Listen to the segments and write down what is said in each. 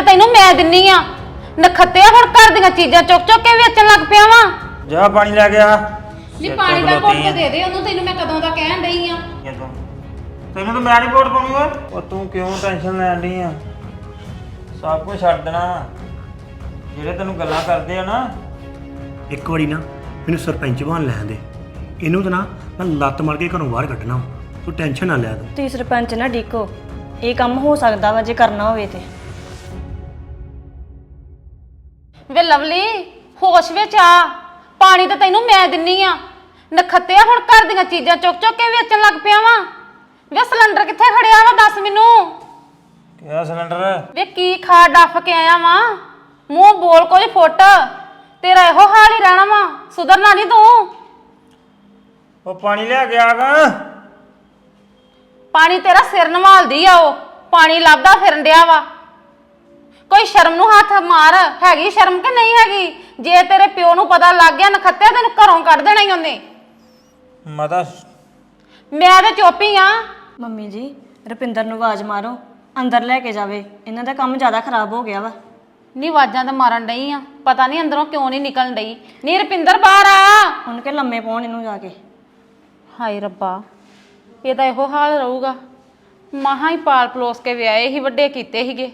ਤਾਂ ਤੈਨੂੰ ਮੈਂ ਦਿੰਨੀ ਆ। ਨਖੱਤਿਆ ਹੁਣ ਘਰ ਦੀਆਂ ਚੀਜ਼ਾਂ ਚੁੱਕ ਚੁੱਕ ਕੇ ਵੇਚਣ ਲੱਗ ਪਿਆ ਵਾਂ। ਜਾ ਪਾਣੀ ਲੈ ਗਿਆ। ਨਹੀਂ ਪਾਣੀ ਦਾ ਘੁੱਟ ਤੇ ਦੇ ਦੇ ਉਹਨੂੰ ਤੈਨੂੰ ਮੈਂ ਕਦੋਂ ਦਾ ਕਹਿਣ ਡਈ ਆ। ਤੈਨੂੰ ਤਾਂ ਮੈਂ ਰਿਪੋਰਟ ਪਾਉਣੀ ਓਏ। ਉਹ ਤੂੰ ਕਿਉਂ ਟੈਨਸ਼ਨ ਲੈਣ ਡਈ ਆ? ਸਭ ਕੁਝ ਛੱਡ ਦੇਣਾ। ਜਿਹੜੇ ਤੈਨੂੰ ਗੱਲਾਂ ਕਰਦੇ ਆ ਨਾ। ਇੱਕ ਵਾਰੀ ਨਾ ਮੈਨੂੰ ਸਰਪੰਚ ਬਣ ਲੈਣ ਦੇ। ਇਹਨੂੰ ਤਾਂ ਨਾ ਮੈਂ ਲੱਤ ਮਾਰ ਕੇ ਘਰੋਂ ਬਾਹਰ ਕੱਢਣਾ ਵਾ। ਤੂੰ ਟੈਨਸ਼ਨ ਨਾ ਲੈ ਤੂੰ ਤੁਸੀਂ ਸਰਪੰਚ ਨਾ ਡੀਕੋ। ਇਹ ਕੰਮ ਹੋ ਸਕਦਾ ਵਾ ਜੇ ਕਰਨਾ ਹੋਵੇ ਤੇ। ਵੇ ਲਵਲੀ ਹੋਸ਼ ਵਿੱਚ ਆ। ਪਾਣੀ ਤਾਂ ਤੈਨੂੰ ਮੈਂ ਦਿੰਨੀ ਆ। ਨਖੱਤਿਆ ਹੁਣ ਘਰ ਦੀਆਂ ਚੀਜ਼ਾਂ ਚੁੱਕ ਚੁੱਕ ਕੇ ਵੇਚਣ ਲੱਗ ਪਿਆ ਵਾਂ। ਵੇ ਸਿਲੰਡਰ ਕਿੱਥੇ ਖੜਿਆ ਵਾ ਦੱਸ ਮੈਨੂੰ? ਕਿਹਾ ਸਿਲੰਡਰ? ਵੇ ਕੀ ਖਾ ਡੱਫ ਕੇ ਆਇਆ ਵਾਂ? ਮੂੰਹ ਬੋਲ ਕੁਝ ਫੁੱਟ। ਤੇਰਾ ਇਹੋ ਹਾਲ ਹੀ ਰਹਿਣਾ ਵਾ। ਸੁਧਰਨਾ ਨਹੀਂ ਤੂੰ। ਉਹ ਪਾਣੀ ਲੈ ਕੇ ਆ ਗਾ ਪਾਣੀ ਤੇਰਾ ਸਿਰ ਨਵਾਲਦੀ ਆ ਉਹ। ਪਾਣੀ ਲੱਭਦਾ ਫਿਰਨ ਡਿਆ ਵਾ। ਕੋਈ ਸ਼ਰਮ ਨੂੰ ਹੱਥ ਮਾਰ ਹੈਗੀ ਸ਼ਰਮ ਕਿ ਨਹੀਂ ਹੈਗੀ? ਜੇ ਤੇਰੇ ਪਿਓ ਨੂੰ ਪਤਾ ਲੱਗ ਗਿਆ ਨਖੱਤਿਆ ਤੈਨੂੰ ਘਰੋਂ ਕੱਢ ਦੇਣਾ ਹੀ ਉਹਨੇ। ਮਾਤਾ। ਮੈਂ ਤਾਂ ਚੁੱਪ ਆ। ਮੰਮੀ ਜੀ ਰੁਪਿੰਦਰ ਨੂੰ ਆਵਾਜ਼ ਮਾਰੋ। ਅੰਦਰ ਲੈ ਕੇ ਜਾਵੇ। ਇਹਨਾਂ ਦਾ ਕੰਮ ਜ਼ਿਆਦਾ ਖਰਾਬ ਹੋ ਗਿਆ ਵਾ। ਨੀ ਆਵਾਜ਼ਾਂ ਤਾਂ ਮਾਰਨ ਡਈ ਆ। ਪਤਾ ਨਹੀਂ ਅੰਦਰੋਂ ਕਿਉਂ ਨਹੀਂ ਨਿਕਲਣ ਡਈ। ਨੀ ਰਪਿੰਦਰ ਬਾਹਰ ਆ। ਹੁਣ ਕਿ ਲੰਮੇ ਪਾਉਣ ਇਹਨੂੰ ਜਾ ਕੇ। ਹਾਏ ਰੱਬਾ ਇਹ ਤਾਂ ਇਹੋ ਹਾਲ ਰਹੂਗਾ। ਮਹਾ ਹੀ ਪਾਲ ਪਲੋਸ ਕੇ ਵਿਆਹੇ ਹੀ ਵੱਡੇ ਕੀਤੇ ਸੀਗੇ।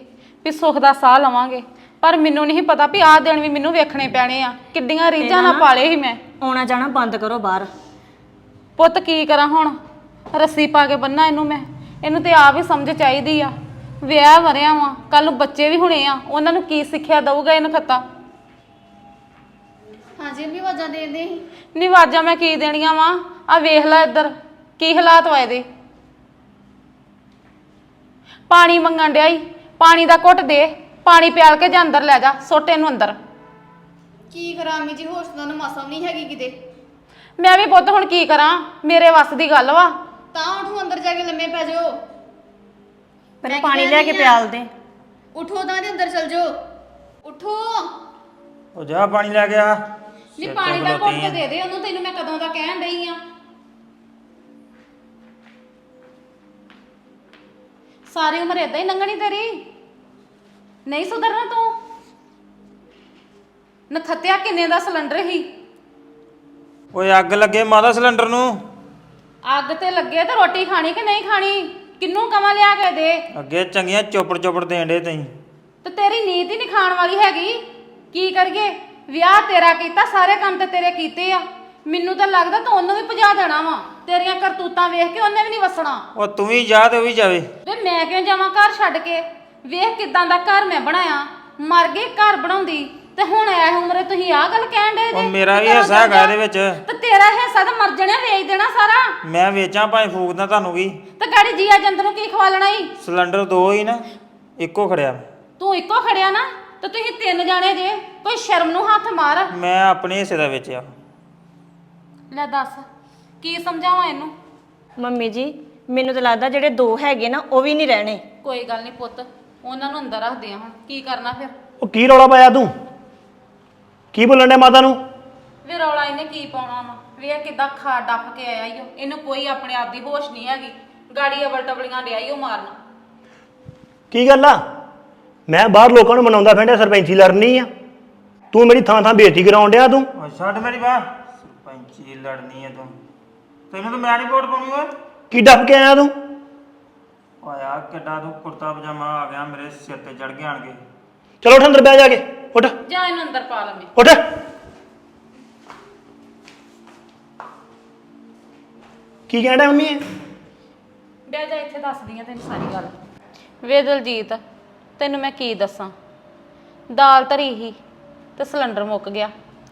ਵੀ ਸੁੱਖ ਦਾ ਸਾਹ ਲਵਾਂਗੇ। ਪਰ ਮੈਨੂੰ ਨਹੀਂ ਪਤਾ ਵੀ ਆਹ ਦਿਨ ਵੀ ਮੈਨੂੰ ਵੇਖਣੇ ਪੈਣੇ ਆ। ਕਿੱਡੀਆਂ ਰੀਝਾਂ ਨਾਲ ਪਾਲੇ ਸੀ ਮੈਂ। ਆਉਣਾ ਜਾਣਾ ਬੰਦ ਕਰੋ ਬਾਹਰ। ਪੁੱਤ ਕੀ ਕਰਾਂ ਹੁਣ? ਰੱਸੀ ਪਾ ਕੇ ਬੰਨਾ ਇਹਨੂੰ ਮੈਂ। ਇਹਨੂੰ ਤੇ ਆਪ ਹੀ ਸਮਝ ਚਾਹੀਦੀ ਆ। ਵਿਆਹ ਵਰਿਆ ਵਾਂ ਕੱਲ ਨੂੰ ਬੱਚੇ ਵੀ ਹੁਣੇ ਆ। ਉਹਨਾਂ ਨੂੰ ਕੀ ਸਿੱਖਿਆ ਦਊਗਾ ਇਹਨੂੰ ਖੱਤਾ? ਹਾਂਜੀ ਅੰਮੀ ਆਵਾਜ਼ਾਂ ਦੇ ਦੇ ਨਿਵਾਜਾਂ ਮੈਂ ਕੀ ਦੇਣੀਆਂ ਵਾਂ? ਆ ਵੇਖ ਲੈ ਇੱਧਰ ਕੀ ਹਾਲਾਤ ਵਾ ਇਹਦੇ? ਪਾਣੀ ਮੰਗਣ ਡਿਆ ਈ। ਪਾਣੀ ਦਾ ਘੁੱਟ ਦੇ ਪਾਣੀ ਪਿਆਲ ਕੇ ਜਾਂ ਅੰਦਰ ਲੈ ਜਾ ਸੁੱਟ ਇਹਨੂੰ ਅੰਦਰ। ਕੀ ਕਰਾਂ ਅੰਮੀ ਜੀ ਹੋਸ਼ ਦਾ ਨਾ ਮਾਸਾ ਵੀ ਨਹੀਂ ਹੈਗੀ ਕਿਤੇ। ਮੈਂ ਵੀ ਪੁੱਤ ਹੁਣ ਕੀ ਕਰਾਂ ਮੇਰੇ ਵੱਸ ਦੀ ਗੱਲ ਵਾ। ਤਾਂ ਉਠੋ ਅੰਦਰ ਜਾ ਕੇ ਲੰਮੇ ਪੈ ਜਾਓ। ਪਹਿਲਾਂ ਪਾਣੀ ਲੈ ਕੇ ਪਿਆਲ ਦੇ। ਉਠੋ ਤਾਂ ਦੇ ਅੰਦਰ ਚਲ ਜਾਓ। ਉਠੋ। ਉਹ ਜਾ ਪਾਣੀ ਲੈ ਗਿਆ ਨਹੀਂ ਪਾਣੀ ਦਾ ਘੁੱਟ ਦੇ ਦੇ ਉਹਨੂੰ ਤੈਨੂੰ ਮੈਂ ਕਦੋਂ ਦਾ ਕਹਿਣ ਡਈ ਆ। ਸਾਰੀ ਉਮਰ ਏਦਾਂ ਹੀ ਲੰਘਣੀ ਤੇਰੀ? ਨਹੀਂ ਸੁਧਰਨਾ ਤੂੰ? ਨਖੱਤਿਆ ਕਿੰਨੇ ਦਾ ਸਿਲੰਡਰ ਹੀ ਓਏ ਅੱਗ ਲੱਗੇ ਮਾਤਾ ਸਿਲੰਡਰ ਨੂੰ। ਅੱਗ ਤੇ ਲੱਗੇ ਤੇ ਰੋਟੀ ਖਾਣੀ ਕਿ ਨਹੀਂ ਖਾਣੀ? ਕਿੰਨੂੰ ਕਮਾ ਲਿਆ ਕੇ ਦੇ? ਅੱਗੇ ਚੰਗੀਆਂ ਚੋਪੜ ਚੋਪੜ ਦੇਣ ਡੇ ਤੈਂ ਤੇ ਤੇਰੀ ਨੀਤ ਹੀ ਨਹੀਂ ਖਾਣ ਵਾਲੀ ਹੈਗੀ। ਕੀ ਕਰੀਏ? ਵਿਆਹ ਤੇਰਾ ਕੀਤਾ ਸਾਰੇ ਕੰਮ ਤੇ ਤੇਰੇ ਕੀਤੇ ਆ। ਮੈਨੂੰ ਤਾਂ ਲੱਗਦਾ ਤੂੰ ਉਹਨੂੰ ਵੀ ਭਜਾ ਦੇਣਾ ਵਾ। ਤੇਰੀਆਂ ਕਰਤੂਤਾਂ ਵੇਖ ਕੇ ਉਹਨੇ ਵੀ ਨਹੀਂ ਵਸਣਾ। ਉਹ ਤੂੰ ਵੀ ਜਾ ਤੇ ਉਹ ਵੀ ਜਾਵੇ। ਵੇ ਮੈਂ ਕਿਉਂ ਜਾਵਾਂ ਘਰ ਛੱਡ ਕੇ? ਵੇਖ ਕਿਦਾਂ ਦਾ ਘਰ ਮੈਂ ਬਣਾਇਆ। ਮਰ ਗਏ ਘਰ ਬਣਾਉਂਦੀ। ਤੇ ਹੁਣ ਐ ਉਮਰੇ ਤੁਸੀਂ ਆਹ ਗੱਲ ਕਹਿਣ ਦੇ ਉਹ ਮੇਰਾ ਵੀ ਹਿੱਸਾ ਹੈਗਾ ਇਹਦੇ ਵਿੱਚ। ਤੇ ਤੇਰਾ ਹਿੱਸਾ ਤਾਂ ਮਰ ਜਾਣਾ ਵੇਚ ਦੇਣਾ ਸਾਰਾ। ਮੈਂ ਵੇਚਾਂ ਭਾਵੇਂ ਫੂਕਦਾ ਤੁਹਾਨੂੰ ਵੀ। ਤੇ ਗਾੜੀ ਜੀਆ ਜੰਤ ਨੂੰ ਕੀ ਖਵਾਲਣਾ ਈ? ਸਿਲੰਡਰ ਦੋ ਹੀ ਨਾ ਇੱਕੋ ਖੜਿਆ। ਤੂੰ ਇੱਕੋ ਖੜਿਆ ਨਾ ਤੇ ਤੁਸੀਂ ਤਿੰਨ ਜਾਣੇ ਜੇ ਕੋਈ ਸ਼ਰਮ ਨੂੰ ਹੱਥ ਮਾਰ। ਮੈਂ ਆਪਣੇ ਹਿੱਸੇ ਦਾ ਵੇਚਿਆ। ਲੈ ਦੱਸ ਕੀ ਸਮਝਾਵਾਂ ਇਹਨੂੰ? ਮੰਮੀ ਜੀ ਮੈਨੂੰ ਤਾਂ ਲੱਗਦਾ ਜਿਹੜੇ ਦੋ ਹੈਗੇ ਨਾ ਉਹ ਵੀ ਨਹੀਂ ਰਹਿਣੇ। ਕੋਈ ਗੱਲ ਨਹੀਂ ਪੁੱਤ ਉਹਨਾਂ ਨੂੰ ਅੰਦਰ ਰੱਖਦੇ ਆ ਹੁਣ। ਕੀ ਕਰਨਾ ਫਿਰ? ਉਹ ਕੀ ਰੌਲਾ ਪਾਇਆ ਤੂੰ? ਕੀ ਬੋਲਣ ਡਿਆ ਮਾਤਾ ਨੂੰ? ਵੀ ਰੌਲਾ ਇਹਨੇ ਕੀ ਪਾਉਣਾ ਵਾ? ਵੇਖ ਕਿਦਾਂ ਖਾ ਡੱਫ ਕੇ ਆਇਆ ਈ ਓ ਇਹਨੂੰ ਕੋਈ ਆਪਣੇ ਆਪ ਦੀ ਹੋਸ਼ ਨਹੀਂ ਹੈਗੀ ਗਾੜੀ ਅਵਲ ਟਬਲੀਆਂ ਡਿਆਈ ਉਹ ਮਾਰਨ। ਕੀ ਗੱਲ ਆ? ਮੈਂ ਬਾਹਰ ਲੋਕਾਂ ਨੂੰ ਮਨਾਉਂਦਾ ਫਿਰਦਾ ਸਰਪੰਚੀ ਲੜਨੀ ਆ। ਤੂੰ ਮੇਰੀ ਥਾਂ ਥਾਂ ਬੇਇੱਜ਼ਤੀ ਕਰਾਉਣ ਡਿਆ ਤੂੰ? ਓ ਛੱਡ ਮੇਰੀ ਬਾਹ। ਸਰਪੰਚੀ ਲੜਨੀ ਹੈ ਤੂੰ। ਤੈਨੂੰ ਤਾਂ ਮੈਂ ਨਹੀਂ ਵੋਟ ਪਾਉਣੀ ਓਏ। ਕੀ ਡੱਫ ਕੇ ਆਇਆ ਤੂੰ? ਓਏ ਆ ਕਿੱਡਾ ਤੂੰ ਕੁੜਤਾ ਪਜਾਮਾ ਆ ਗਿਆ ਮੇਰੇ ਸਿਰ ਤੇ ਚੜ ਗਿਆ ਆਣ ਕੇ। ਚਲੋ ਉੱਠ ਅੰਦਰ ਬਹਿ ਜਾ ਕੇ ਉੱਠ। ਜਾ ਇਹਨੂੰ ਅੰਦਰ ਪਾ ਲਵੇਂ। ਉੱਠ। ਕੀ ਕਹਿਣਾ ਮੰਮੀ ਇਹ? ਬਹਿ ਜਾ ਇੱਥੇ ਦੱਸਦੀ ਆ ਤੈਨੂੰ ਸਾਰੀ ਗੱਲ। ਵੇ ਦਲਜੀਤ ਤੈਨੂੰ ਮੈਂ ਕੀ ਦੱਸਾਂ? ਦਾਲ ਧਰੀ ਹੀ ਤੇ ਸਿਲੰਡਰ ਮੁੱਕ ਗਿਆ।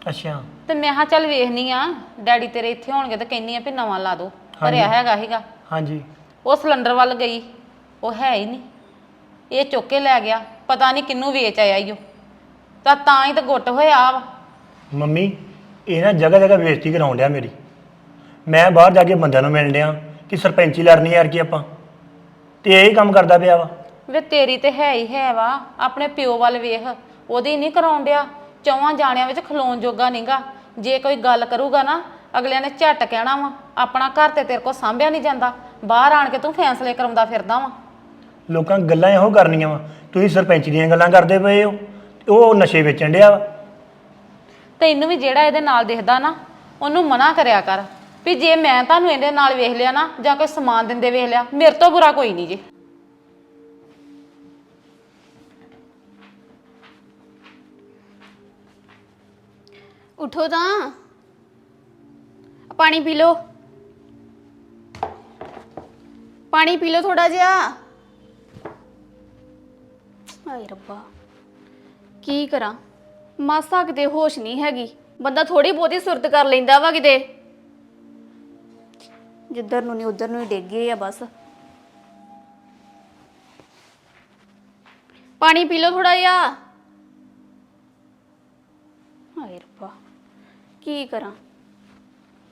ਅੱਛਾ। ਤੇ ਮੈਂ ਹਾਂ ਚੱਲ ਵੇਖਨੀ ਆ ਡੈਡੀ ਤੇਰੇ ਇੱਥੇ ਹੋਣਗੇ ਤੇ ਕਹਿੰਨੀ ਆ ਵੀ ਨਵਾਂ ਲਾ ਦੋ ਭਰਿਆ ਹੈਗਾ ਹੀਗਾ ਹਾਂਜੀ। ਉਹ ਸਿਲੰਡਰ ਵੱਲ ਗਈ ਉਹ ਹੈ ਹੀ ਨਹੀਂ। ਇਹ ਚੁੱਕ ਕੇ ਲੈ ਗਿਆ ਪਤਾ ਨਹੀਂ ਕਿੰਨੂੰ ਵੇਚ ਆਇਆ ਈ ਉਹ। ਤਾਂ ਤਾਂ ਹੀ ਤਾਂ ਗੁੱਟ ਹੋਇਆ ਵਾ। ਮੰਮੀ ਇਹ ਨਾ ਜਗ੍ਹਾ ਜਗ੍ਹਾ ਬੇਇੱਜ਼ਤੀ ਕਰਾਉਣ ਡਿਆ ਮੇਰੀ। ਮੈਂ ਬਾਹਰ ਜਾ ਕੇ ਬੰਦਿਆਂ ਨੂੰ ਮਿਲਣ ਡਿਆ ਕਿ ਸਰਪੰਚੀ ਲੜਨੀ ਯਾਰ ਕੀ ਆਪਾਂ। ਤੇ ਇਹ ਹੀ ਕੰਮ ਕਰਦਾ ਪਿਆ ਵਾ। ਵੇ ਤੇਰੀ ਤੇ ਹੈ ਹੀ ਹੈ ਵਾ ਆਪਣੇ ਪਿਓ ਵੱਲ ਵੇਖ ਉਹਦੀ ਨਹੀਂ ਕਰਾਉਣ ਡਿਆ। ਚੌਵਾਂ ਜਾਣਿਆਂ ਵਿੱਚ ਖਲੋਣ ਜੋਗਾ ਨਹੀਂਗਾ ਜੇ ਕੋਈ ਗੱਲ ਕਰੂਗਾ ਨਾ ਅਗਲਿਆਂ ਨੇ ਝੱਟ ਕਹਿਣਾ ਵਾ ਆਪਣਾ ਘਰ ਤੇ ਤੇਰੇ ਕੋ ਸਾਂਭਿਆ ਨਹੀਂ ਜਾਂਦਾ। ਬਾਹਰ ਆਣ ਕੇ ਤੂੰ ਫੈਸਲੇ ਕਰਾਉਂਦਾ ਫਿਰਦਾ ਵਾ। ਲੋਕਾਂ ਗੱਲਾਂ ਇਹੋ ਕਰਨੀਆਂ ਵਾ। ਤੁਸੀਂ ਸਰਪੰਚ ਦੀਆਂ ਗੱਲਾਂ ਕਰਦੇ ਪਏ ਹੋ ਉਹ ਨਸ਼ੇ ਵੇਚਣ ਡਿਆ ਵਾ। ਤੈਨੂੰ ਵੀ ਜਿਹੜਾ ਇਹਦੇ ਨਾਲ ਦਿਖਦਾ ਨਾ ਉਹਨੂੰ ਮਨਾ ਕਰਿਆ ਕਰ। ਵੀ ਜੇ ਮੈਂ ਤੁਹਾਨੂੰ ਇਹਦੇ ਨਾਲ ਵੇਖ ਲਿਆ ਨਾ ਜਾਂ ਕੋਈ ਸਮਾਨ ਦਿੰਦੇ ਵੇਖ ਲਿਆ ਮੇਰੇ ਤੋਂ ਬੁਰਾ ਕੋਈ ਨਹੀਂ ਜੀ। ਉਠੋ ਤਾਂ। ਪਾਣੀ ਪੀ ਲਓ। ਪਾਣੀ ਪੀ ਲਓ ਥੋੜਾ ਜਿਹਾ। ਹਾਏ ਰੱਬਾ, ਕੀ ਕਰਾਂ? ਮਾਸਾ ਕਿਤੇ ਹੋਸ਼ ਨਹੀਂ ਹੈਗੀ। ਬੰਦਾ ਥੋੜੀ ਬਹੁਤੀ ਸੁਰਤ ਕਰ ਲੈਂਦਾ ਵਾ ਕਿਤੇ। ਜਿੱਧਰ ਨੂੰ ਨਹੀਂ, ਉਧਰ ਨੂੰ ਹੀ ਡਿੱਗ ਗਏ ਆ ਬਸ। ਪਾਣੀ ਪੀ ਲਓ ਥੋੜਾ ਜਿਹਾ। ਹਾਏ ਰੱਬਾ। ਕੀ ਕਰਾਂ?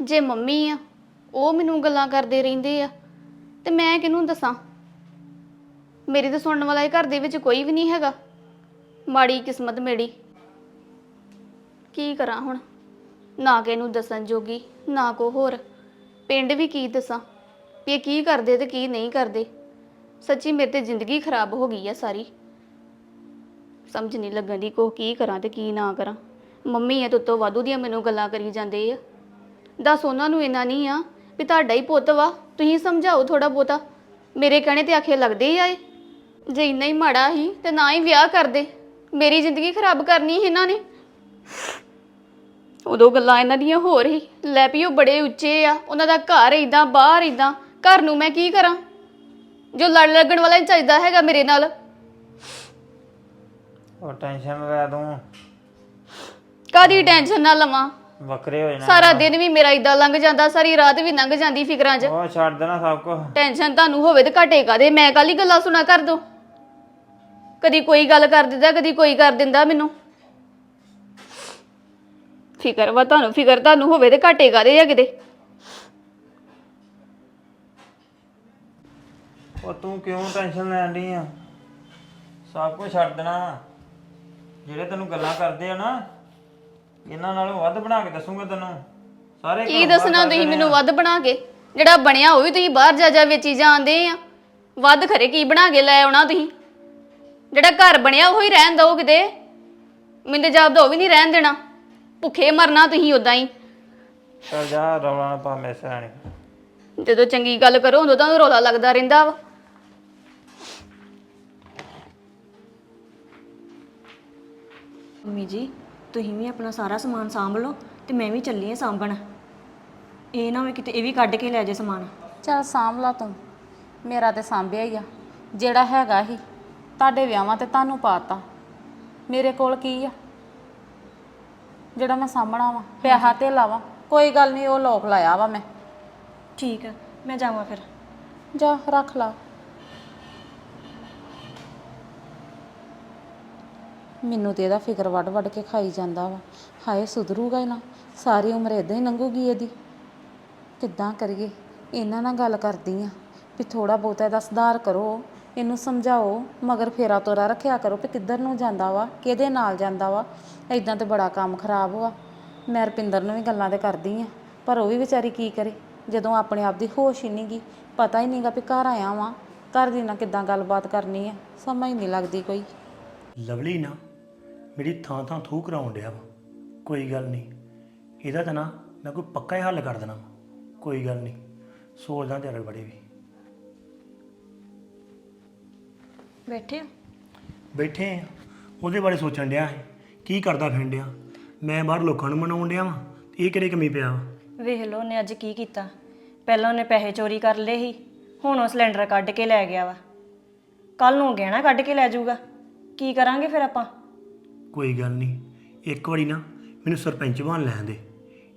ਜੇ ਮੰਮੀ ਆ, ਉਹ ਮੈਨੂੰ ਗੱਲਾਂ ਕਰਦੇ ਰਹਿੰਦੇ ਆ, ਤੇ ਮੈਂ ਕਿਹਨੂੰ ਦੱਸਾਂ? ਮੇਰੀ ਤਾਂ ਸੁਣਨ ਵਾਲਾ ਇਹ ਘਰ ਦੇ ਵਿੱਚ ਕੋਈ ਵੀ ਨਹੀਂ ਹੈਗਾ। ਮਾੜੀ ਕਿਸਮਤ ਮੇਰੀ। ਕੀ ਕਰਾਂ ਹੁਣ? ਨਾ ਕਿ ਇਹਨੂੰ ਦੱਸਣ ਜੋਗੀ, ਨਾ ਕੋ ਹੋਰ। ਪਿੰਡ ਵੀ ਕੀ ਦੱਸਾਂ? ਵੀ ਇਹ ਕੀ ਕਰਦੇ ਤੇ ਕੀ ਨਹੀਂ ਕਰਦੇ? ਸੱਚੀ ਮੇਰੇ ਤੇ ਜ਼ਿੰਦਗੀ ਖਰਾਬ ਹੋ ਗਈ ਆ ਸਾਰੀ। ਸਮਝ ਨਹੀਂ ਲੱਗਣ ਦੀ ਕੋ ਕੀ ਕਰਾਂ ਤੇ ਕੀ ਨਾ ਕਰਾਂ। ਮੰਮੀ ਐ ਤੋਂ ਵਾਧੂ ਦੀਆਂ ਮੈਨੂੰ ਗੱਲਾਂ ਕਰੀ ਜਾਂਦੇ ਆ। ਦੱਸ ਉਹਨਾਂ ਨੂੰ ਇਹਨਾਂ ਨਹੀਂ ਆ ਵੀ ਤੁਹਾਡਾ ਹੀ ਪੁੱਤ ਵਾ, ਤੁਸੀਂ ਸਮਝਾਓ ਥੋੜਾ ਬਹੁਤਾ। ਮੇਰੇ ਕਹਿਣੇ ਤੇ ਆਖੇ ਲੱਗਦੇ ਆ ਇਹ। ਜੇ ਇੰਨਾ ਹੀ ਮਾੜਾ ਹੀ ਤੇ ਨਾ ਹੀ ਵਿਆਹ ਕਰਦੇ। ਮੇਰੀ ਜ਼ਿੰਦਗੀ ਖਰਾਬ ਕਰਨੀ ਸੀ ਇਹਨਾਂ ਨੇ। ਉਦੋਂ ਗੱਲਾਂ ਇਹਨਾਂ ਦੀਆਂ ਹੋਰ ਹੀ ਲੈ ਵੀ ਉਹ ਬੜੇ ਉੱਚੇ ਆ, ਉਹਨਾਂ ਦਾ ਘਰ ਇਦਾਂ ਬਾਹਰ ਇਦਾਂ ਘਰ ਨੂੰ ਮੈਂ ਕੀ ਕਰਾਂ? ਜੋ ਲੜ ਲੱਗਣ ਵਾਲਾ ਹੀ ਚਾਹੀਦਾ ਹੈਗਾ ਮੇਰੇ ਨਾਲ। ਉਹ ਟੈਨਸ਼ਨ ਲੈ ਤੂੰ। ਕਾਦੀ ਟੈਨਸ਼ਨ ਨਾ ਲਵਾਂ। ਵੱਖਰੇ ਹੋ ਜਾਣਾ। ਸਾਰਾ ਦਿਨ ਵੀ ਮੇਰਾ ਇਦਾਂ ਲੰਘ ਜਾਂਦਾ ਸਾਰੀ ਰਾਤ ਵੀ ਲੰਘ ਜਾਂਦੀ ਫਿਕਰਾਂ 'ਚ। ਉਹ ਛੱਡ ਦੇਣਾ ਸਭ ਕੁਝ ਟੈਨਸ਼ਨ ਤੁਹਾਨੂੰ ਹੋਵੇ ਤੇ ਘਟੇ ਕਾਦੇ ਮੈਂ ਕਾਲੀ ਗੱਲਾਂ ਸੁਣਾ ਕਰ ਦੋ। ਕਦੀ ਕੋਈ ਗੱਲ ਕਰ ਦਿੰਦਾ ਕਦੀ ਕੋਈ ਕਰ ਦਿੰਦਾ ਮੈਨੂੰ। ਫਿਕਰ ਵਾ ਤੁਹਾਨੂੰ ਫਿਕਰ ਤੁਹਾਨੂੰ ਹੋਵੇ ਤੇ ਘਟੇ ਕਾਦੇ ਆ ਕਿਤੇ? ਉਹ ਤੂੰ ਕਿਉਂ ਟੈਨਸ਼ਨ ਲੈਣ ਡਈ ਆ? ਸਭ ਕੁਝ ਛੱਡ ਦੇਣਾ। ਵਾ। ਜਿਹੜੇ ਤੈਨੂੰ ਗੱਲਾਂ ਕਰਦੇ ਆ ਨਾ ਇਹਨਾਂ ਨਾਲੋਂ ਵੱਧ ਬਣਾ ਕੇ ਦੱਸੂਗਾ ਤੈਨੂੰ। ਸਾਰੇ ਕੀ ਘਰੋਂ ਬਾਹਰ ਦੱਸਣਾ ਤੁਸੀਂ ਮੈਨੂੰ। ਵੱਧ ਬਣਾ ਕੇ? ਜਿਹੜਾ ਬਣਿਆ ਉਹ ਵੀ ਤੁਸੀਂ ਬਾਹਰ ਜਾ ਜਾ ਵੇਚੀ ਜਾਂਦੇ ਆ। ਵੱਧ ਖਰੇ ਕੀ ਬਣਾ ਕੇ ਲੈ ਆਉਣਾ ਤੁਸੀਂ? ਜਿਹੜਾ ਘਰ ਬਣਿਆ ਉਹ ਹੀ ਰਹਿਣ ਦਿਓ ਕਿਤੇ। ਮੈਨੂੰ ਤੇ ਜਾਪਦਾ ਉਹ ਵੀ ਨਹੀਂ ਰਹਿਣ ਦੇਣਾ। ਭੁੱਖੇ ਮਰਨਾ ਤੁਸੀਂ ਉਦਾਂ ਹੀ। ਚੱਲ ਜਾ ਰੌਲਾ ਨਾ ਪਾ ਮੇਰੇ ਸਿਆਣੇ। ਜਦੋਂ ਚੰਗੀ ਗੱਲ ਕਰੋ ਉਦੋਂ ਤਾਂ ਰੋਲਾ ਲੱਗਦਾ ਰਹਿੰਦਾ ਵਾ। ਮੰਮੀ ਜੀ ਤੁਸੀਂ ਵੀ ਆਪਣਾ ਸਾਰਾ ਸਮਾਨ ਸਾਂਭ ਲਓ ਤੇ ਮੈਂ ਵੀ ਚੱਲੀ ਆ ਸਾਂਭਣ। ਇਹ ਨਾ ਹੋਵੇ ਕਿਤੇ ਇਹ ਵੀ ਕੱਢ ਕੇ ਲੈ ਜੇ ਸਮਾਨ। ਚੱਲ ਸਾਂਭ ਲਾ ਤੂੰ। ਮੇਰਾ ਤੇ ਸਾਂਭਿਆ ਹੀ ਆ। ਜਿਹੜਾ ਹੈਗਾ ਹੀ ਤੁਹਾਡੇ ਵਿਆਹਾਂ ਤੇ ਤੁਹਾਨੂੰ ਪਾਤਾ। ਮੇਰੇ ਕੋਲ ਕੀ ਆ? ਜਿਹੜਾ ਮੈਂ ਸਾਂਭਣਾ ਵਾ ਪਿਆਹਾ ਤੇ ਲਾਵਾ ਕੋਈ ਗੱਲ ਨਹੀਂ ਉਹ ਲੋਕ ਲਾਇਆ ਵਾ ਮੈਂ। ਠੀਕ ਆ ਮੈਂ ਜਾਵਾਂ ਫਿਰ। ਜਾ ਰੱਖ ਲਾ। ਮੈਨੂੰ ਤਾਂ ਇਹਦਾ ਫਿਕਰ ਵੱਢ ਵੱਢ ਕੇ ਖਾਈ ਜਾਂਦਾ ਵਾ। ਹਾਏ ਸੁਧਰੂਗਾ ਇਹ ਨਾ, ਸਾਰੀ ਉਮਰ ਇੱਦਾਂ ਹੀ ਲੰਘੂਗੀ ਇਹਦੀ। ਕਿੱਦਾਂ ਕਰੀਏ? ਇਹਨਾਂ ਨਾਲ ਗੱਲ ਕਰਦੀ ਆ ਵੀ ਥੋੜ੍ਹਾ ਬਹੁਤਾ ਇਹਦਾ ਸੁਧਾਰ ਕਰੋ, ਇਹਨੂੰ ਸਮਝਾਓ, ਮਗਰ ਫੇਰਾ ਤੋਰਾ ਰੱਖਿਆ ਕਰੋ ਵੀ ਕਿੱਧਰ ਨੂੰ ਜਾਂਦਾ ਵਾ, ਕਿਹਦੇ ਨਾਲ ਜਾਂਦਾ ਵਾ। ਇਦਾਂ ਤੇ ਬੜਾ ਕੰਮ ਖਰਾਬ ਵਾ। ਮੈਂ ਰਪਿੰਦਰ ਨੂੰ ਵੀ ਗੱਲਾਂ ਤੇ ਕਰਦੀ ਆ, ਪਰ ਉਹ ਵੀ ਵਿਚਾਰੀ ਕੀ ਕਰੇ? ਜਦੋਂ ਆਪਣੇ ਆਪ ਦੀ ਹੋਸ਼ ਹੀ ਨਹੀਂ ਗੀ, ਪਤਾ ਹੀ ਨਹੀਂਗਾ ਵੀ ਘਰ ਆਇਆ ਵਾਂ। ਘਰ ਦੀ ਨਾਲ ਕਿੱਦਾਂ ਗੱਲਬਾਤ ਕਰਨੀ ਆ, ਸਮਝ ਨਹੀਂ ਲੱਗਦੀ ਕੋਈ। ਲਵਲੀ ਨਾ ਮੇਰੀ ਥਾਂ ਥਾਂ ਥੂ ਕਰਾਉਣ ਡਿਆ ਵਾ। ਕੋਈ ਗੱਲ ਨਹੀਂ। ਇਹਦਾ ਤਾਂ ਨਾ ਮੈਂ ਕੋਈ ਪੱਕਾ ਹੀ ਹੱਲ ਕਰ ਦੇਣਾ ਵਾ। ਕੋਈ ਗੱਲ ਨਹੀਂ। ਸੋਚਦਾ ਤੇ ਬੜੇ ਵੀ। ਬੈਠੇ ਹੋ? ਬੈਠੇ ਆ। ਉਹਦੇ ਬਾਰੇ ਸੋਚਣ ਡਿਆ ਸੀ। ਕੀ ਕਰਦਾ ਫਿਰਨ ਡਿਆ? ਮੈਂ ਬਾਹਰ ਲੋਕਾਂ ਨੂੰ ਮਨਾਉਣ ਡਿਆ ਵਾਂ। ਇਹ ਕਿਹੜੇ ਕਮੀ ਪਿਆ ਵਾ? ਵੇਖ ਲਓ ਉਹਨੇ ਅੱਜ ਕੀ ਕੀਤਾ। ਪਹਿਲਾਂ ਉਹਨੇ ਪੈਸੇ ਚੋਰੀ ਕਰ ਲਏ ਸੀ। ਹੁਣ ਉਹ ਸਿਲੰਡਰ ਕੱਢ ਕੇ ਲੈ ਗਿਆ ਵਾ। ਕੱਲ ਨੂੰ ਗਹਿਣਾ ਕੱਢ ਕੇ ਲੈ ਜਾਊਗਾ। ਕੀ ਕਰਾਂਗੇ ਫਿਰ ਆਪਾਂ? ਕੋਈ ਗੱਲ ਨਹੀਂ। ਇੱਕ ਵਾਰੀ ਨਾ ਮੈਨੂੰ ਸਰਪੰਚ ਬਣ ਲੈਣ ਦੇ।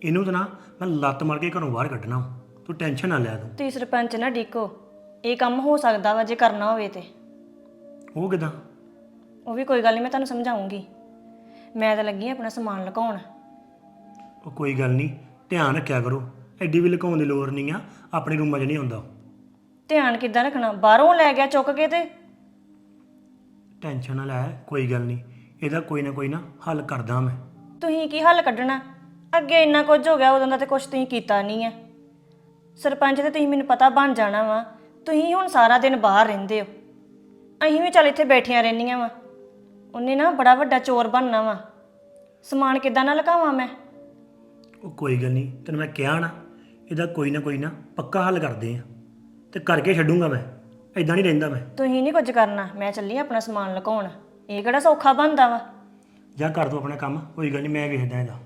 ਇਹਨੂੰ ਤਾਂ ਨਾ ਮੈਂ ਲੱਤ ਮਾਰ ਕੇ ਘਰੋਂ ਬਾਹਰ ਕੱਢਣਾ ਵਾ। ਤੂੰ ਟੈਨਸ਼ਨ ਨਾ ਲੈ ਤੂੰ। ਤੁਸੀਂ ਸਰਪੰਚ ਨਾ ਡੀਕੋ। ਇਹ ਕੰਮ ਹੋ ਸਕਦਾ ਵਾ ਜੇ ਕਰਨਾ ਹੋਵੇ ਤੇ। ਉਹ ਕਿਦਾਂ? ਉਹ ਵੀ ਕੋਈ ਗੱਲ ਨਹੀਂ ਮੈਂ ਤੁਹਾਨੂੰ ਸਮਝਾਉਂਗੀ। ਮੈਂ ਤਾਂ ਲੱਗੀ ਆਂ ਆਪਣਾ ਸਮਾਨ ਲੁਕਾਉਣ। ਉਹ ਕੋਈ ਗੱਲ ਨਹੀਂ ਧਿਆਨ ਰੱਖਿਆ ਕਰੋ। ਐਡੀ ਵੀ ਲੁਕਾਉਣ ਦੀ ਲੋੜ ਨਹੀਂ ਆ ਆਪਣੇ ਰੂਮਾਂ 'ਚ ਨਹੀਂ ਹੁੰਦਾ ਧਿਆਨ ਕਿੱਦਾਂ ਰੱਖਣਾ? ਬਾਹਰੋਂ ਲੈ ਗਿਆ ਚੁੱਕ ਕੇ ਤੇ। ਟੈਨਸ਼ਨ ਨਾ ਲੈ ਕੋਈ ਗੱਲ ਨਹੀਂ। ਇਹਦਾ ਕੋਈ ਨਾ ਕੋਈ ਨਾ ਹੱਲ ਕਰਦਾ ਮੈਂ। ਤੁਸੀਂ ਕੀ ਹੱਲ ਕੱਢਣਾ? ਅੱਗੇ ਇੰਨਾ ਕੁਝ ਹੋ ਗਿਆ ਉਦੋਂ ਦਾ ਤੇ ਕੁਝ ਤੁਸੀਂ ਕੀਤਾ ਨਹੀਂ ਹੈ ਸਰਪੰਚ ਤੇ ਤੁਸੀਂ ਮੈਨੂੰ ਪਤਾ ਬਣ ਜਾਣਾ ਵਾ। ਤੁਸੀਂ ਹੁਣ ਸਾਰਾ ਦਿਨ ਬਾਹਰ ਰਹਿੰਦੇ ਹੋ। ਅਸੀਂ ਵੀ ਚੱਲ ਇੱਥੇ ਬੈਠੀਆਂ ਰਹਿੰਦੀਆਂ ਵਾ। ਉਹਨੇ ਨਾ ਬੜਾ ਵੱਡਾ ਚੋਰ ਬਣਨਾ ਵਾ। ਸਮਾਨ ਕਿੱਦਾਂ ਨਾ ਲਗਾਵਾਂ ਮੈਂ? ਉਹ ਕੋਈ ਗੱਲ ਨਹੀਂ ਤੈਨੂੰ ਮੈਂ ਕਿਹਾ ਨਾ ਇਹਦਾ ਕੋਈ ਨਾ ਕੋਈ ਨਾ ਪੱਕਾ ਹੱਲ ਕਰਦੇ ਆ। ਤੇ ਕਰਕੇ ਛੱਡੂੰਗਾ ਮੈਂ। ਐਦਾਂ ਨਹੀਂ ਰਹਿੰਦਾ ਮੈਂ। ਤੁਸੀਂ ਨਹੀਂ ਕੁਝ ਕਰਨਾ। ਮੈਂ ਚੱਲੀ ਆਂ ਆਪਣਾ ਸਮਾਨ ਲਗਾਉਣ। ਇਹ ਕਿਹੜਾ ਸੌਖਾ ਬਣਦਾ ਵਾ? ਜਾਂ ਕਰ ਤੂੰ ਆਪਣਾ ਕੰਮ, ਕੋਈ ਗੱਲ ਨਹੀਂ ਮੈਂ ਵੇਖਦਾ ਇਹਦਾ।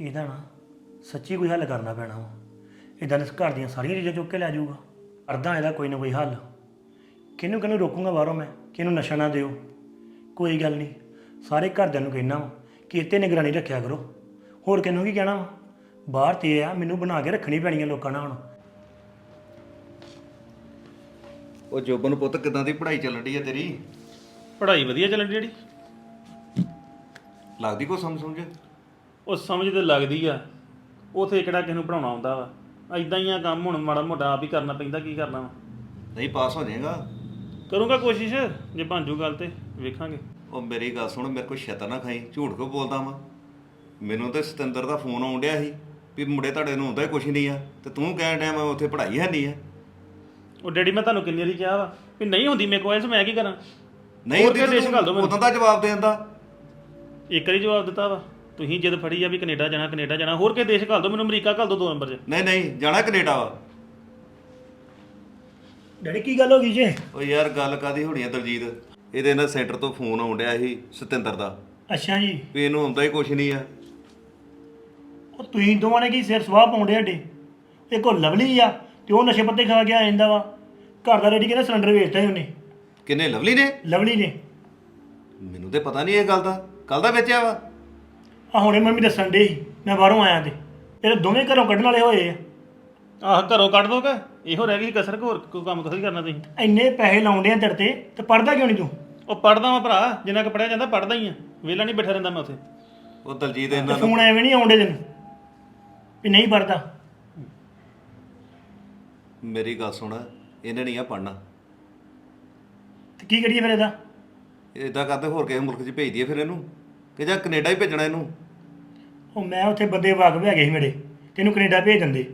ਇਹਦਾ ਨਾ ਸੱਚੀ ਕੋਈ ਹੱਲ ਕਰਨਾ ਪੈਣਾ ਵਾ। ਇਦਾਂ ਦੇ ਘਰ ਦੀਆਂ ਸਾਰੀਆਂ ਚੀਜ਼ਾਂ ਚੁੱਕ ਕੇ ਲੈ ਜਾਊਗਾ। ਕਰਦਾ ਇਹਦਾ ਕੋਈ ਨਾ ਕੋਈ ਹੱਲ। ਕਿਹਨੂੰ ਕਿਹਨੂੰ ਰੋਕੂੰਗਾ ਬਾਹਰੋਂ ਮੈਂ? ਕਿਹਨੂੰ ਨਸ਼ਾ ਨਾ ਦਿਓ? ਕੋਈ ਗੱਲ ਨਹੀਂ ਸਾਰੇ ਘਰਦਿਆਂ ਨੂੰ ਕਹਿਣਾ ਵਾ ਕਿ ਇੱਥੇ ਨਿਗਰਾਨੀ ਰੱਖਿਆ ਕਰੋ। ਹੋਰ ਕਿਹਨੂੰ ਕੀ ਕਹਿਣਾ ਵਾ? ਬਾਹਰ ਤੇ ਇਹ ਆ, ਮੈਨੂੰ ਬਣਾ ਕੇ ਰੱਖਣੀ ਪੈਣੀ ਆ ਲੋਕਾਂ ਨਾਲ ਹੁਣ। ਉਹ ਜੋਬਨ ਪੁੱਤ ਕਿਦਾਂ ਦੀ ਪੜ੍ਹਾਈ ਚੱਲਣ ਢੀ ਆ ਤੇਰੀ? ਪੜ੍ਹਾਈ ਵਧੀਆ ਚੱਲਣ ਦੀ ਜਿਹੜੀ ਲੱਗਦੀ ਕੋ ਸਮਝ ਸਮਝ? ਉਹ ਸਮਝ ਤੇ ਲੱਗਦੀ ਆ। ਉਥੇ ਕਿਹੜਾ ਕਿਸੇ ਨੂੰ ਪੜਾਉਣਾ ਆਉਂਦਾ ਵਾ। ਐਦਾਂ ਹੀ ਆ ਕੰਮ ਹੁਣ ਮਾੜਾ ਮੋਟਾ ਆਪ ਹੀ ਕਰਨਾ ਪੈਂਦਾ ਕੀ ਕਰਨਾ ਵਾ। ਨਹੀਂ ਪਾਸ ਹੋ ਜਾਏਗਾ। ਕਰੂੰਗਾ ਕੋਸ਼ਿਸ਼ ਜੇ ਬਣ ਜੂ ਗੱਲ ਤੇ ਵੇਖਾਂਗੇ। ਉਹ ਮੇਰੀ ਗੱਲ ਸੁਣ ਮੇਰੇ ਕੋਲ ਛੇਤਾ ਨਾ ਖਾਈ ਝੂਠ ਕੋ ਬੋਲਦਾ ਵਾਂ? ਮੈਨੂੰ ਤੇ ਸਤਿੰਦਰ ਦਾ ਫੋਨ ਆਉਣ ਡਿਆ ਸੀ ਵੀ ਮੁੰਡੇ ਤੁਹਾਡੇ ਨੂੰ ਹੁੰਦਾ ਹੀ ਕੁਛ ਨਹੀਂ ਆ ਤੇ ਤੂੰ ਕਹਿਣ ਡਿਆ ਮੈਂ ਉੱਥੇ ਪੜ੍ਹਾਈ ਹੈ ਨਹੀਂ ਆ। ਉਹ ਡੈਡੀ ਮੈਂ ਤੁਹਾਨੂੰ ਕਿੰਨੀ ਵਾਰੀ ਕਿਹਾ ਵਾ ਵੀ ਨਹੀਂ ਹੁੰਦੀ ਮੇਰੇ ਕੋਲ ਮੈਂ ਕੀ ਕਰਾਂ? ਨਹੀਂ ਹੋਰ ਉਹਦੀ ਕਿਹੜੇ ਦੇਸ਼ ਘੱਲ ਦਿਓ ਮੈਨੂੰ। ਉਦੋਂ ਦਾ ਜਵਾਬ ਦੇ। ਦਿੰਦਾ ਇੱਕ ਵਾਰੀ ਜਵਾਬ ਦਿੱਤਾ ਵਾ। ਤੁਸੀਂ ਜਦ ਫੜੀ ਆ ਵੀ ਕੈਨੇਡਾ ਜਾਣਾ ਕੈਨੇਡਾ ਜਾਣਾ। ਹੋਰ ਕਿਹੜੇ ਦੇਸ਼ ਘੱਲ ਦੋ ਮੈਨੂੰ? ਅਮਰੀਕਾ ਘੱਲ ਦੋ ਦੋ ਨੰਬਰ 'ਚ। ਨਹੀਂ ਨਹੀਂ ਜਾਣਾ ਕੈਨੇਡਾ ਵਾ। ਡੈਡੀ ਕੀ ਗੱਲ ਹੋ ਗਈ ਜੇ? ਉਹ ਯਾਰ ਗੱਲ ਕਾਦੀ ਹੋਣੀ ਆ ਦਲਜੀਤ? ਇਹਦੇ ਨਾਲ ਸੈਂਟਰ ਤੋਂ ਫੋਨ ਆਉਣ ਡਿਆ ਸੀ ਸਤਿੰਦਰ ਦਾ। ਅੱਛਾ ਜੀ। ਵੀ ਇਹਨੂੰ ਹੁੰਦਾ ਹੀ ਕੁਛ ਨਹੀਂ ਆ। ਉਹ ਤੁਸੀਂ ਦੋਵਾਂ ਨੇ ਕੀ ਸਿਰ ਸਵਾਹ ਪਾਉਂਦੇ ਅੱਡੇ ਇੱਕ ਉਹ ਲਵਲੀ ਆ। ਤੇ ਉਹ ਨਸ਼ੇ ਪੱਤੇ ਖਾ ਕੇ ਆ ਜਾਂਦਾ ਵਾ। ਘਰ ਦਾ ਰੈਡੀ ਕਹਿੰਦਾ ਸਿਲੰਡਰ ਵੇਚਦਾ ਉਹਨੇ। ਕਿੰਨੇ ਲਵਲੀ ਨੇ? ਲਵਲੀ ਨੇ। ਮੈਨੂੰ ਤੇ ਪਤਾ ਨਹੀਂ ਇਹ ਗੱਲ ਦਾ। ਕੱਲ ਦਾ ਵੇਚਿਆ ਵਾ। ਆ ਹੁਣੇ ਮੰਮੀ ਦੱਸਣ ਦੇ ਮੈਂ ਬਾਹਰੋਂ ਆਇਆ ਤੇ। ਇਹ ਦੋਵੇਂ ਘਰੋਂ ਕੱਢਣ ਵਾਲੇ ਹੋਏ ਆ। ਆਹ ਘਰੋਂ ਕੱਢ ਦੋਗੇ ਇਹੋ ਰਹਿ ਗਈ ਕਸਰ ਕਿ ਹੋਰ ਕੋਈ ਕੰਮ ਕਸਰ ਕਰਨਾ ਤੁਸੀਂ। ਇੰਨੇ ਪੈਸੇ ਲਾਉਂਦੇ ਆ ਤੇਰੇ ਤੇ ਤੇ ਪੜਦਾ ਕਿਉਂ ਨਹੀਂ ਤੂੰ? ਉਹ ਪੜਦਾ ਵਾਂ ਭਰਾ ਜਿੰਨਾ ਕੁ ਪੜਿਆ ਜਾਂਦਾ ਪੜਦਾ ਹੀ ਆ। ਵੇਲਾ ਨਹੀਂ ਬੈਠਾ ਰਹਿੰਦਾ ਮੈਂ ਉੱਥੇ। ਉਹ ਦਲਜੀਤ ਇਹਨਾਂ ਨੂੰ ਫੋਨ ਐਵੇਂ ਨਹੀਂ ਆਉਂਦੇ ਤੈਨੂੰ ਵੀ ਨਹੀਂ ਪੜਦਾ ਮੇਰੀ ਗੱਲ ਸੁਣ ਇਹਨੇ ਨਹੀਂ ਆ ਪੜਨਾ ਤੇ ਕੀ ਕਰੀਏ ਫਿਰ ਇਹਦਾ? ਇਦਾਂ ਕਰਦੇ ਹੋਰ ਕਿਸੇ ਮੁਲਕ 'ਚ ਭੇਜ ਦਈਏ ਫਿਰ ਇਹਨੂੰ ਕਿ ਜਾਂ ਕੈਨੇਡਾ ਹੀ ਭੇਜਣਾ ਇਹਨੂੰ। ਉਹ ਮੈਂ ਉੱਥੇ ਬੰਦੇ ਵਾਕਫ ਹੈਗੇ ਸੀ ਮੇਰੇ ਤੈਨੂੰ ਕੈਨੇਡਾ ਭੇਜ ਦਿੰਦੇ।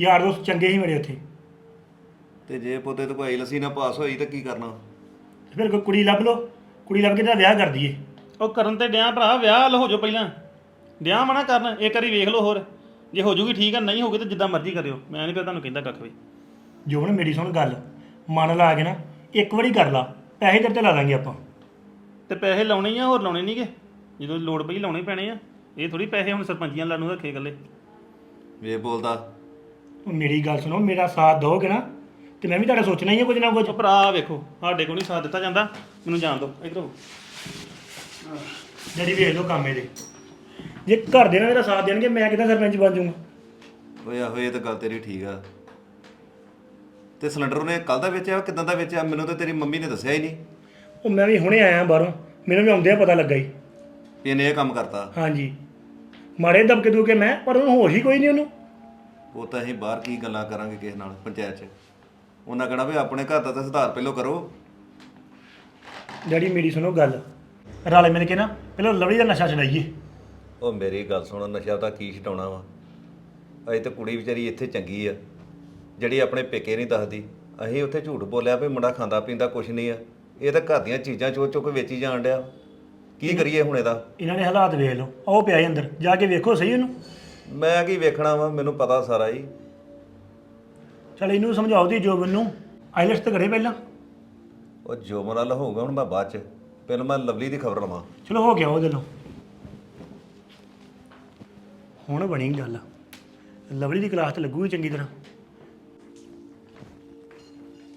ਯਾਰ ਦੋਸਤ ਚੰਗੇ ਸੀ ਮੇਰੇ ਉੱਥੇ। ਤੇ ਜੇ ਪੋਤੇ ਤੋਂ ਭਾਈ ਲਸੀ ਨਾ ਪਾਸ ਹੋਈ ਤਾਂ ਕੀ ਕਰਨਾ? ਤੇ ਫਿਰ ਕੋਈ ਕੁੜੀ ਲੱਭ ਲਓ ਕੁੜੀ ਲੱਭ ਕੇ ਤਾਂ ਵਿਆਹ ਕਰ ਦਈਏ। ਉਹ ਕਰਨ ਤੇ ਡਿਆ ਭਰਾ ਵਿਆਹ ਲ ਹੋ ਜਾਓ ਪਹਿਲਾਂ। ਡਿਆ ਮਨਾ ਕਰਨ ਇੱਕ ਵਾਰੀ ਵੇਖ ਲਓ ਹੋਰ। ਜੇ ਹੋ ਜੂਗੀ ਠੀਕ ਆ ਨਹੀਂ ਹੋਊਗੀ ਤਾਂ ਜਿੱਦਾਂ ਮਰਜ਼ੀ ਕਰਿਓ। ਮੈਂ ਨਹੀਂ ਫਿਰ ਤੁਹਾਨੂੰ ਕਹਿੰਦਾ ਕੱਖ ਵੀ। ਜੋ ਹੁਣ ਮੇਰੀ ਸੁਣ ਗੱਲ ਮਨ ਲਾ ਕੇ ਨਾ ਇੱਕ ਵਾਰੀ ਕਰ ਲਾ ਪੈਸੇ ਤੇਰੇ ਤੇ ਲਾ ਦਾਂਗੇ ਆਪਾਂ। ਤੇ ਪੈਸੇ ਲਾਉਣੇ ਹੀ ਆ ਹੋਰ ਲਾਉਣੇ ਨਹੀਂਗੇ ਜਦੋਂ ਲੋੜ ਪਈ ਲਾਉਣੇ ਪੈਣੇ ਆ। ਇਹ ਥੋੜੀ ਪੈਸੇ ਹੁਣ ਸਰਪੰਚੀਆਂ ਲਾਨੂੰ ਰੱਖੇ ਇਕੱਲੇ। ਵੇ ਬੋਲਦਾ। ਉਹ ਮੇਰੀ ਗੱਲ ਸੁਣੋ ਮੇਰਾ ਸਾਥ ਦੋਗੇ ਨਾ ਤੇ ਮੈਂ ਵੀ ਤੁਹਾਡਾ ਸੋਚਣਾ ਹੀ ਹੈ ਕੁਝ ਨਾ ਕੁਝ। ਉਹ ਭਰਾ ਵੇਖੋ ਸਾਡੇ ਕੋਲ ਨਹੀਂ ਸਾਥ ਦਿੱਤਾ ਜਾਂਦਾ। ਮੈਨੂੰ ਜਾਣ ਦਿਓ ਇਧਰੋਂ ਜਿਹੜੀ ਵੇਖ ਲਓ ਕੰਮ ਇਹਦੇ। ਜੇ ਘਰ ਦੇ ਨਾਲ ਮੇਰਾ ਸਾਥ ਦੇਣਗੇ ਮੈਂ ਕਿਦਾਂ ਸਰਪੰਚ ਬਣ ਜਾਊਂਗਾ? ਓਏ ਆਹੋ ਇਹ ਤਾਂ ਗੱਲ ਤੇਰੀ ਠੀਕ ਆ। ਤੇ ਸਿਲੰਡਰ ਉਹਨੇ ਕੱਲ ਦਾ ਵੇਚਿਆ ਕਿਦਾਂ ਦਾ ਵੇਚਿਆ ਮੈਨੂੰ ਤਾਂ ਤੇਰੀ ਮੰਮੀ ਨੇ ਦੱਸਿਆ ਹੀ ਨਹੀਂ। ਉਹ ਮੈਂ ਵੀ ਹੁਣੇ ਆਇਆ ਬਾਹਰੋਂ ਮੈਨੂੰ ਵੀ ਆਉਂਦਿਆਂ ਪਤਾ ਲੱਗਾ ਹੀ। ਵੀ ਇਹਨੇ ਇਹ ਕੰਮ ਕਰਤਾ। ਹਾਂਜੀ। ਮਾਰੇ ਦਬਕੇ ਦੂਕੇ ਮੈਂ ਪਰ ਉਹਨੂੰ ਹੋਸ਼ ਹੀ ਕੋਈ ਨਹੀਂ ਉਹਨੂੰ। ਉਹ ਤਾਂ ਅਸੀਂ ਬਾਹਰ ਕੀ ਗੱਲਾਂ ਕਰਾਂਗੇ ਕਿਸੇ ਨਾਲ ਪੰਚਾਇਤ 'ਚ। ਉਹਨਾਂ ਕਹਣਾ ਵੀ ਆਪਣੇ ਘਰ ਦਾ ਤਾਂ ਸੁਧਾਰ ਪਹਿਲਾਂ ਕਰੋ। ਡੈਡੀ ਮੇਰੀ ਸੁਣੋ ਗੱਲ। ਰਲ ਮਿਲ ਕੇ ਨਾ ਪਹਿਲਾਂ ਲਵਲੀ ਦਾ ਨਸ਼ਾ ਛਡਾਈਏ ਉਹ ਮੇਰੀ ਗੱਲ ਸੁਣ ਨਸ਼ਾ ਤਾਂ ਕੀ ਛਡਾਉਣਾ ਵਾ। ਅਜੇ ਤਾਂ ਕੁੜੀ ਵਿਚਾਰੀ ਇੱਥੇ ਚੰਗੀ ਆ। ਜਿਹੜੀ ਆਪਣੇ ਪੇਕੇ ਨਹੀਂ ਦੱਸਦੀ। ਅਸੀਂ ਉੱਥੇ ਝੂਠ ਬੋਲਿਆ ਵੀ ਮੁੰਡਾ ਖਾਂਦਾ ਪੀਂਦਾ ਕੁਛ ਨਹੀਂ ਆ। ਇਹ ਤਾਂ ਘਰ ਦੀਆਂ ਚੀਜ਼ਾਂ ਚੁੱਕ ਚੁੱਕ ਵੇਚੀ ਜਾਣ ਡਿਆ। ਕੀ ਕਰੀਏ ਹੁਣ ਇਹਦਾ? ਇਹਨਾਂ ਨੇ ਹਾਲਾਤ ਵੇਖ ਲਓ। ਉਹ ਪਿਆ ਸੀ ਅੰਦਰ। ਜਾ ਕੇ ਵੇਖੋ ਸਹੀ ਉਹਨੂੰ ਮੈਂ ਕੀ ਵੇਖਣਾ ਵਾ? ਮੈਨੂੰ ਪਤਾ ਸਾਰਾ ਹੀ ਚਲ ਇਹਨੂੰ ਸਮਝਾਓ ਦੀ ਜੋਬਨ ਨੂੰ। ਆਈਲੈਟਸ ਤੇ ਕਰੇ ਪਹਿਲਾਂ। ਉਹ ਜੋ ਮਨ ਨਾਲ ਹੋਊਗਾ ਹੁਣ ਮੈਂ ਬਾਅਦ ਚ। ਪਹਿਲਾਂ ਮੈਂ ਲਵਲੀ ਦੀ ਖਬਰ ਲਵਾਂ। ਚਲੋ ਹੋ ਗਿਆ ਉਹਦੇ ਲੋ ਹੁਣ ਬਣੀ ਗੱਲ। ਲਵਲੀ ਦੀ ਕਲਾਸ ਤੇ ਲੱਗੂਗੀ ਚੰਗੀ ਤਰ੍ਹਾਂ।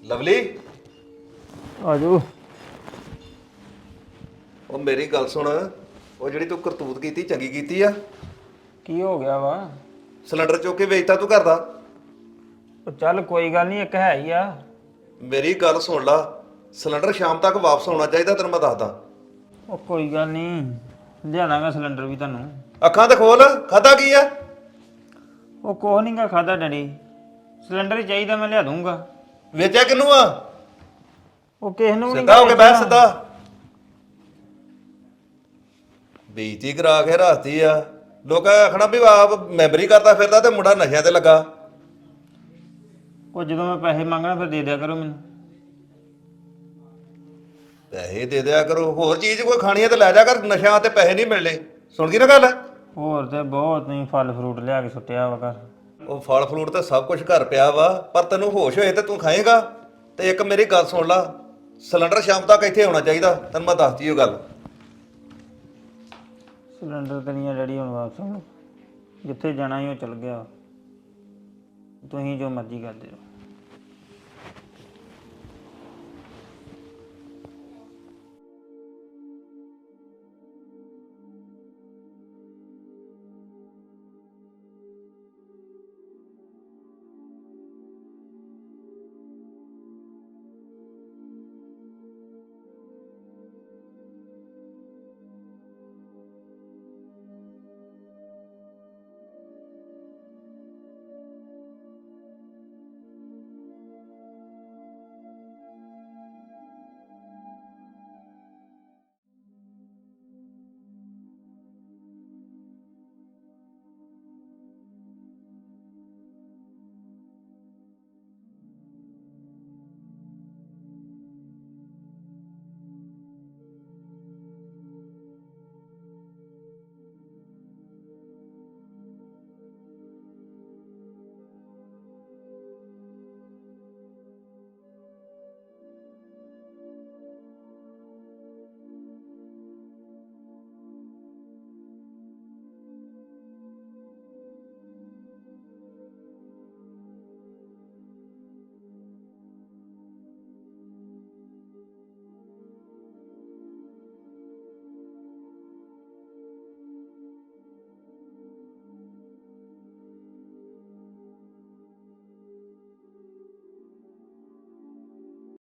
ਲਵਲੀ? ਆਜੋ। ਉਹ ਮੇਰੀ ਗੱਲ ਸੁਣ। ਉਹ ਜਿਹੜੀ ਤੂੰ ਕਰਤੂਤ ਕੀਤੀ ਚੰਗੀ ਕੀਤੀ ਆ? ਕੀ ਹੋ ਗਿਆ ਵਾ? ਸਿਲੰਡਰ ਚੁੱਕ ਕੇ ਵੇਚਤਾ ਤੂੰ ਘਰ ਦਾ? ਉਹ ਚੱਲ ਕੋਈ ਗੱਲ ਨਹੀਂ ਇੱਕ ਹੈ ਹੀ ਆ। ਮੇਰੀ ਗੱਲ ਸੁਣ ਲਾ। ਸਿਲੰਡਰ ਸ਼ਾਮ ਤੱਕ ਵਾਪਸ ਆਉਣਾ ਚਾਹੀਦਾ ਤੈਨੂੰ ਮੈਂ ਦੱਸਦਾ। ਉਹ ਕੋਈ ਗੱਲ ਨਹੀਂ ਲਿਆਦਾਂਗਾ ਸਿਲੰਡਰ ਵੀ ਤੁਹਾਨੂੰ ਅੱਖਾਂ ਤੇ ਖੋਲ। ਖਾਦਾ ਕੀ ਆ? ਉਹ ਕੋਹ ਨਹੀਂਗਾ ਖਾਦਾ ਡੈਡੀ। ਸਿਲੰਡਰ ਹੀ ਚਾਹੀਦਾ ਮੈਂ ਲਿਆ ਦੂੰਗਾ ਵੇਚਿਆ ਕਿਨੂੰ ਆ? ਉਹ ਕਿਸ ਨੂੰ ਨੀ ਸਿੱਧਾ ਹੋ ਕੇ। ਬਹਿ ਸਿੱਧਾ। ਬੇਇੱਜ਼ਤੀ ਕਰਾ ਕੇ ਰੱਖਦੀ ਆ। ਲੋਕਾਂ ਆਖਣਾ ਵੀ ਆਪ ਮੈਮਰੀ ਕਰਦਾ ਫਿਰਦਾ ਤੇ ਮੁੰਡਾ ਨਸ਼ਿਆਂ ਤੇ ਲੱਗਾ। ਉਹ ਜਦੋਂ ਮੈਂ ਪੈਸੇ ਮੰਗਣਾ ਫਿਰ ਦੇ ਦਿਆ ਕਰੋ ਮੈਨੂੰ। ਪੈਸੇ ਦੇ ਦਿਆ ਕਰੋ। ਹੋਰ ਚੀਜ਼ ਕੋਈ ਖਾਣੀ ਹੈ ਤੇ ਲੈ ਜਾ ਕਰ। ਨਸ਼ਿਆਂ ਤੇ ਪੈਸੇ ਨਹੀਂ ਮਿਲਣੇ। ਸੁਣ ਗਈ ਨਾ ਗੱਲ? ਹੋਰ ਤੇ ਬਹੁਤ ਨਹੀਂ ਫਲ ਫਰੂਟ ਲਿਆ ਕੇ ਸੁੱਟਿਆ ਵਾ ਘਰ। ਉਹ ਫਲ ਫਰੂਟ ਤਾਂ ਸਭ ਕੁਝ ਘਰ ਪਿਆ ਵਾ, ਪਰ ਤੈਨੂੰ ਹੋਸ਼ ਹੋਏ ਤੇ ਤੂੰ ਖਾਏਗਾ। ਤੇ ਇੱਕ ਮੇਰੀ ਗੱਲ ਸੁਣ ਲਾ, ਸਿਲੰਡਰ ਸ਼ਾਮ ਤੱਕ ਇੱਥੇ ਹੋਣਾ ਚਾਹੀਦਾ, ਤੈਨੂੰ ਮੈਂ ਦੱਸਦੀ ਉਹ ਗੱਲ। ਸਿਲੰਡਰ ਤੇ ਨਹੀਂ ਆ, ਡੈਡੀ, ਹੁਣ ਵਾਪਸ ਹੁਣ ਜਿੱਥੇ ਜਾਣਾ ਹੀ ਉਹ ਚਲ ਗਿਆ। ਤੁਸੀਂ ਜੋ ਮਰਜ਼ੀ ਕਰਦੇ ਰਹੋ।